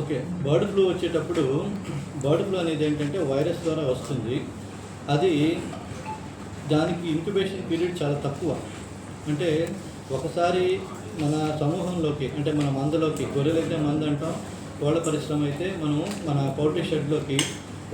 Okay bird flu వచ్చేటప్పుడు bird flu అనేది ఏంటంటే వైరస్ ద్వారా వస్తుంది. అది దానికి ఇంక్యుబేషన్ పీరియడ్ చాలా తక్కువ. అంటే ఒకసారి మన సమూహంలోకి అంటే మన మందలోకి గొర్రెలైతే మంద అంటాం కోళ్ళ పరిశ్రమ అయితే మనం మన పౌల్ట్రీ షెడ్లోకి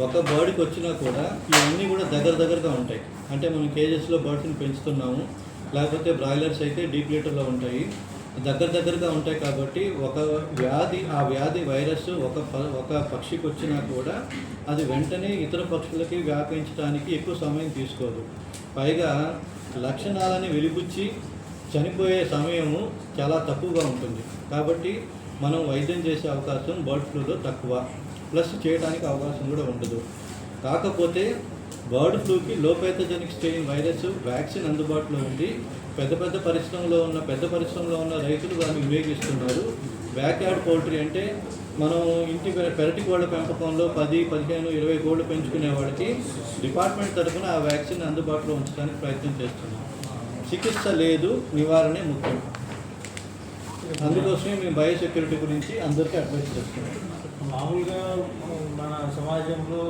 ఒక బర్డ్కి వచ్చినా కూడా ఇవన్నీ కూడా దగ్గర దగ్గరగా ఉంటాయి. అంటే మనం కేజెస్లో బర్డ్స్ని పెంచుతున్నాము. లేకపోతే బ్రాయిలర్స్ అయితే డీప్ లీటర్లో ఉంటాయి. దగ్గర దగ్గరగా ఉంటాయి కాబట్టి ఒక వ్యాధి ఆ వ్యాధి వైరస్ ఒక ప- ఒక పక్షికి వచ్చినా కూడా అది వెంటనే ఇతర పక్షులకి వ్యాపించడానికి ఎక్కువ సమయం తీసుకోదు. పైగా లక్షణాలని వెలిబుచ్చి చనిపోయే సమయము చాలా తక్కువగా ఉంటుంది. కాబట్టి మనం వైద్యం చేసే అవకాశం బర్డ్ ఫ్లూలో తక్కువ. ప్లస్ చేయడానికి అవకాశం కూడా ఉండదు. కాకపోతే bird ఫ్లూకి low pathogenic strain virus vaccine అందుబాటులో ఉంది. పెద్ద పెద్ద పరిశ్రమలో ఉన్న పెద్ద పరిశ్రమలో ఉన్న రైతులు దాన్ని వినియోగిస్తున్నారు. బ్యాక్యార్డ్ పౌల్ట్రీ అంటే మనం ఇంటి పెరటి కోళ్ళ పెంపకంలో పది పదిహేను ఇరవై కోళ్ళు పెంచుకునే వాడికి డిపార్ట్మెంట్ తరఫున ఆ వ్యాక్సిన్ అందుబాటులో ఉంచడానికి ప్రయత్నం చేస్తున్నాం. చికిత్స లేదు నివారణే ముఖ్యం. అందుకోసమే మేము బయోసెక్యూరిటీ గురించి అందరికీ అడ్వైస్ చేస్తున్నాం. మామూలుగా మన సమాజంలో